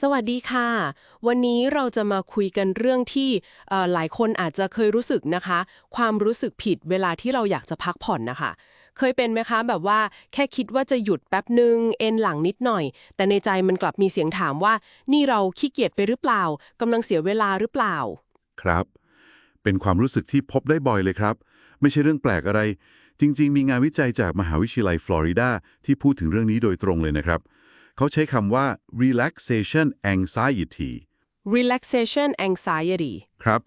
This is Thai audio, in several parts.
สวัสดีค่ะ วันนี้เราจะมาคุยกันเรื่องที่หลายคนอาจจะเคยรู้สึกนะคะ ความรู้สึกผิดเวลาที่เราอยากจะพักผ่อนนะคะ เคยเป็นไหมคะ แบบว่าแค่คิดว่าจะหยุดแป๊บหนึ่งเอนหลังนิดหน่อย แต่ในใจมันกลับมีเสียงถามว่า นี่เราขี้เกียจไปหรือเปล่ากำลังเสียเวลาหรือเปล่า ครับ เป็นความรู้สึกที่พบได้บ่อยเลยครับ ไม่ใช่เรื่องแปลกอะไร จริง ๆ มีงานวิจัยจากมหาวิทยาลัยฟลอริดาที่พูดถึงเรื่องนี้โดยตรงเลยนะครับ เขาใช้คำว่า relaxation anxiety relaxation anxiety ครับ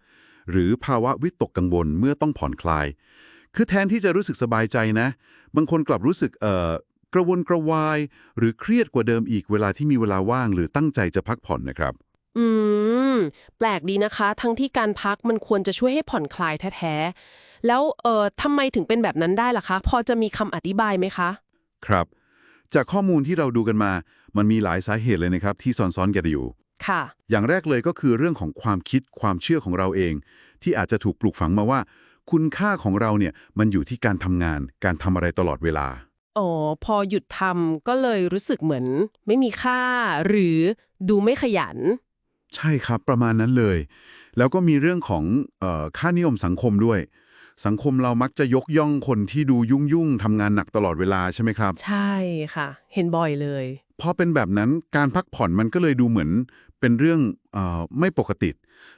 หรือภาวะวิตกกังวลเมื่อต้องผ่อนคลาย คือแทนที่จะรู้สึกสบายใจนะ บางคนกลับรู้สึกเอ่อกระวนกระวาย หรือเครียดกว่าเดิมอีกเวลาที่มีเวลาว่างหรือตั้งใจจะพักผ่อนนะครับ อืม แปลกดีนะคะ ทั้งที่การพักมันควรจะช่วยให้ผ่อนคลายแท้ๆ แล้วเอ่อทำไมถึงเป็นแบบนั้นได้ล่ะคะ พอจะมีคำอธิบายไหมคะ ครับ จากข้อมูลที่เราดูกันมา มันมีหลายสาเหตุเลยนะครับที่ซ้อนๆกันอยู่ ค่ะ อย่างแรกเลยก็คือเรื่องของความคิดความเชื่อของเราเอง ที่อาจจะถูกปลูกฝังมาว่า คุณค่าของเราเนี่ยมันอยู่ที่การทำงาน การทำอะไรตลอดเวลา อ๋อ พอหยุดทำก็เลยรู้สึกเหมือน ไม่มีค่า หรือดูไม่ขยัน ใช่ครับประมาณนั้นเลย แล้วก็มีเรื่องของเออค่านิยมสังคมด้วย สังคมเรามักจะยกย่องคนที่ดูยุ่งยุ่งๆทำงานหนักตลอดเวลาใช่ไหมครับ ใช่ค่ะ เห็นบ่อยเลย พอเป็นแบบนั้นการพักผ่อนมันก็เลยดูเหมือน เป็นเรื่องเออไม่ปกติ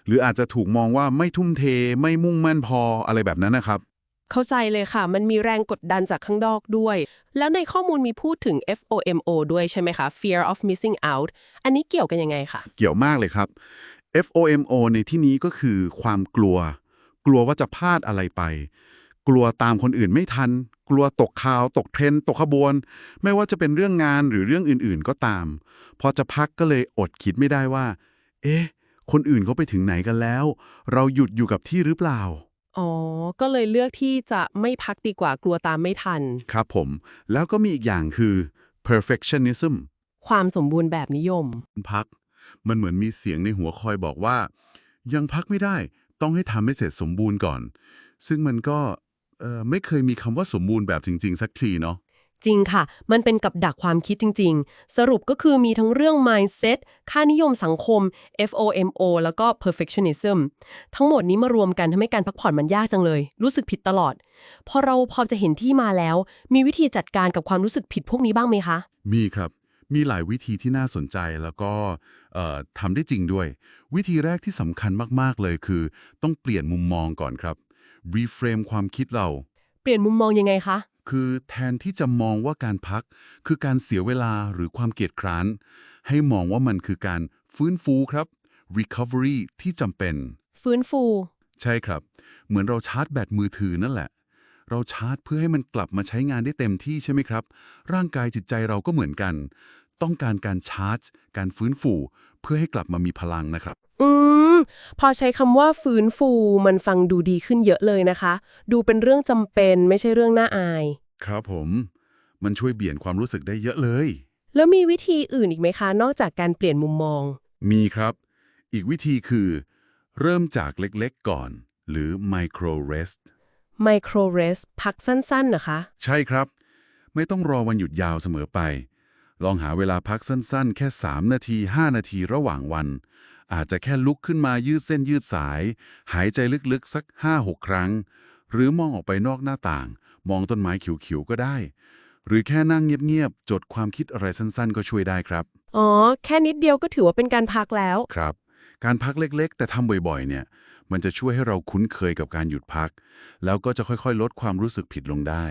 หรืออาจจะถูกมองว่าไม่ทุ่มเทไม่มุ่งมั่นพออะไรแบบนั้นนะครับ เข้าใจเลยค่ะ มันมีแรงกดดันจากข้างนอกด้วย แล้วในข้อมูลมีพูดถึง FOMO ด้วยใช่ไหมคะ Fear of Missing Out อันนี้เกี่ยวกันยังไงคะเกี่ยวมากเลยครับ FOMO ในที่นี้ก็คือความกลัวก ลัวว่าจะพลาดอะไรไป กลัวตามคนอื่นไม่ทัน กลัวตกข่าว ตกเทรนด์ตกขบวน ไม่ว่าจะเป็นเรื่องงานหรือเรื่องอื่นๆก็ตาม พอจะพักก็เลยอดคิดไม่ได้ว่า เอ๊ะ คนอื่นเขาไปถึงไหนกันแล้ว เราหยุดอยู่กับที่หรือเปล่าอ๋อ ก็เลยเลือกที่จะไม่พักดีกว่ากลัวตามไม่ทัน ครับผม แล้วก็มีอีกอย่างคือ perfectionism ความสมบูรณ์แบบนิยม พัก มันเหมือนมีเสียงในหัวคอยบอกว่า ยังพักไม่ได้ ต้องให้ทำให้เสร็จสมบูรณ์ก่อน ซึ่งมันก็เอ่อไม่เคยมีคำว่าสมบูรณ์แบบจริง ๆ สักทีเนาะจริงค่ะ มันเป็นกับดักความคิดจริง ๆ สรุปก็คือมีทั้งเรื่อง mindset ค่านิยมสังคม FOMO แล้วก็ perfectionism ทั้งหมดนี้มารวมกันทำให้การพักผ่อนมันยากจังเลย รู้สึกผิดตลอด พอเราพอจะเห็นที่มาแล้ว มีวิธีจัดการกับความรู้สึกผิดพวกนี้บ้างไหมคะ มีครับ มีหลายวิธีที่น่าสนใจแล้วก็เอ่อทำได้จริงด้วย วิธีแรกที่สำคัญมาก ๆ เลยคือ ต้องเปลี่ยนมุมมองก่อนครับ reframe ความคิดเรา เปลี่ยนมุมมองยังไงคะ คือแทนที่จะมองว่าการพัก คือการเสียเวลาหรือความเกียจคร้าน ให้มองว่ามันคือการฟื้นฟูครับ recovery ที่จำเป็น ฟื้นฟู ใช่ครับ เหมือนเราชาร์จแบตมือถือนั่นแหละ เราชาร์จเพื่อให้มันกลับมาใช้งานได้เต็มที่ใช่ไหมครับ ร่างกายจิตใจเราก็เหมือนกัน ต้องการการชาร์จ การฟื้นฟู เพื่อให้กลับมามีพลังนะครับ อืม พอใช้คำว่าฟื้นฟูมันฟังดูดีขึ้นเยอะเลยนะคะ ดูเป็นเรื่องจำเป็นไม่ใช่เรื่องน่าอาย ครับผม มันช่วยเบี่ยนความรู้สึกได้เยอะเลย แล้วมีวิธีอื่นอีกไหมคะ นอกจากการเปลี่ยนมุมมอง มีครับ อีกวิธีคือ เริ่มจากเล็กๆก่อน หรือ micro rest micro rest พักสั้นๆนะคะ ใช่ครับ ไม่ต้องรอวันหยุดยาวเสมอไป ลองหาเวลาพักสั้นๆ แค่ 3 นาที 5 นาทีระหว่างวัน อาจจะแค่ลุกขึ้นมายืดเส้นยืดสาย หายใจลึกๆ สัก 5-6 ครั้ง หรือมองออกไปนอกหน้าต่าง มองต้นไม้เขียวๆก็ได้ หรือแค่นั่งเงียบๆจดความคิดอะไรสั้นๆ ก็ช่วยได้ครับอ๋อ แค่นิดเดียวก็ถือว่าเป็นการพักแล้ว ครับ การพักเล็กๆ แต่ทำบ่อยๆ เนี่ย มันจะช่วยให้เราคุ้นเคยกับการหยุดพัก แล้วก็จะค่อยๆ ลดความรู้สึกผิดลงได้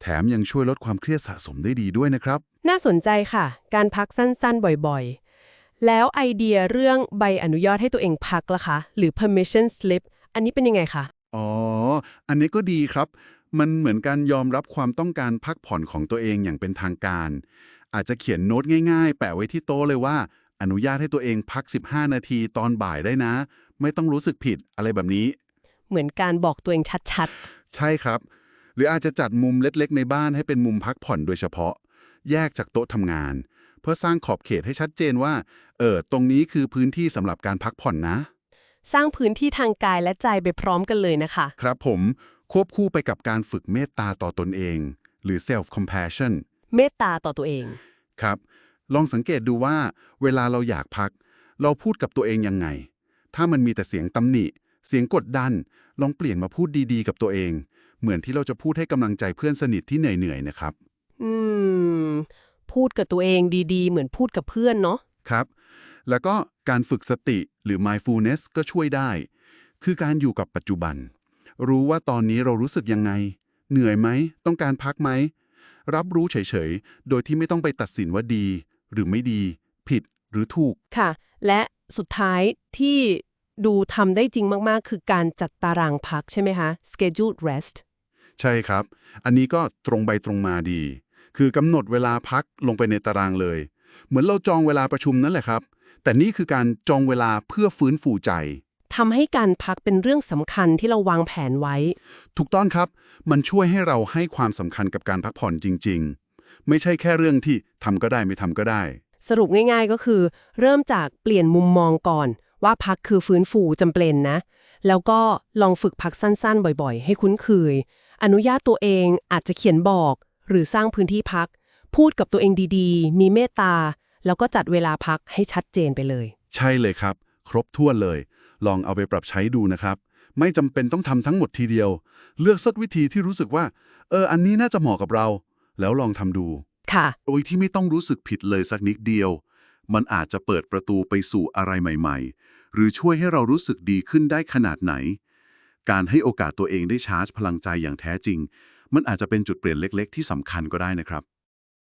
แถมยังช่วยลดความเครียดสะสมได้ดีด้วยนะครับ น่าสนใจค่ะ การพักสั้นๆ บ่อยๆ แล้วไอเดียเรื่องใบอนุญาตให้ตัวเองพักล่ะคะ หรือ permission slip อันนี้เป็นยังไงคะ อ๋อ อันนี้ก็ดีครับ มันเหมือนการยอมรับความต้องการพักผ่อนของตัวเองอย่างเป็นทางการ อาจจะเขียนโน้ตง่าย ๆ แปะไว้ที่โต๊ะเลยว่า อนุญาตให้ตัวเองพัก 15 นาทีตอนบ่ายได้นะ ไม่ต้องรู้สึกผิดอะไรแบบนี้ เหมือนการบอกตัวเองชัดใช่ครับ หรืออาจจะจัดมุมเล็กๆ ในบ้านให้เป็นมุมพักผ่อนโดยเฉพาะ แยกจากโต๊ะทำงาน เพื่อสร้างขอบเขตให้ชัดเจนว่า เออตรงนี้คือพื้นที่สำหรับการพักผ่อนนะๆสร้างพื้นที่ทางกายและใจไปพร้อมกันเลยนะคะ ครับผมควบคู่ไปกับการฝึกเมตตาต่อตนเอง หรือ self compassion เมตตาต่อตัวเอง ครับ ลองสังเกตดูว่า เวลาเราอยากพัก เราพูดกับตัวเองยังไง ถ้ามันมีแต่เสียงตำหนิ เสียงกดดัน ลองเปลี่ยนมาพูดดีๆ กับตัวเอง เหมือนที่เราจะพูดให้กำลังใจเพื่อนสนิทที่เหนื่อยๆนะครับ อืม พูดกับตัวเองดีๆ เหมือนพูดกับเพื่อนเนาะ ครับ แล้วก็การฝึกสติหรือ mindfulness ก็ช่วยได้ คือการอยู่กับปัจจุบัน รู้ว่าตอนนี้เรารู้สึกยังไง เหนื่อยไหม ต้องการพักไหม รับรู้เฉยๆ โดยที่ไม่ต้องไปตัดสินว่าดี หรือไม่ดี ผิดหรือถูก ค่ะ และสุดท้ายที่ดูทำได้จริงมาก ๆ คือการจัดตารางพักใช่ไหมคะ scheduled rest ใช่ครับ อันนี้ก็ตรงไปตรงมาดี คือกำหนดเวลาพักลงไปในตารางเลย เหมือนเราจองเวลาประชุมนั่นแหละครับ แต่นี่คือการจองเวลาเพื่อฟื้นฟูใจทำให้การพักเป็นเรื่องสำคัญที่เราวางแผนไว้ ถูกต้องครับ มันช่วยให้เราให้ความสำคัญกับการพักผ่อนจริง ๆ ไม่ใช่แค่เรื่องที่ทำก็ได้ไม่ทำก็ได้ สรุปง่ายๆก็คือ เริ่มจากเปลี่ยนมุมมองก่อน ว่าพักคือฟื้นฟูจำเป็นนะ แล้วก็ลองฝึกพักสั้นๆ บ่อยๆ ให้คุ้นเคย อนุญาตตัวเองอาจจะเขียนบอก หรือสร้างพื้นที่พัก พูดกับตัวเองดีๆ มีเมตตา แล้วก็จัดเวลาพักให้ชัดเจนไปเลย ใช่เลยครับ ครบถ้วนเลย ลองเอาไปปรับใช้ดูนะครับไม่จำเป็นต้องทำทั้งหมดทีเดียว เลือกสักวิธีที่รู้สึกว่า เออ อันนี้น่าจะเหมาะกับเรา แล้วลองทำดู ค่ะ โดยที่ไม่ต้องรู้สึกผิดเลยสักนิดเดียว มันอาจจะเปิดประตูไปสู่อะไรใหม่ๆ หรือช่วยให้เรารู้สึกดีขึ้นได้ขนาดไหน การให้โอกาสตัวเองได้ชาร์จพลังใจอย่างแท้จริง มันอาจจะเป็นจุดเปลี่ยนเล็ก ๆ ที่สำคัญก็ได้นะครับ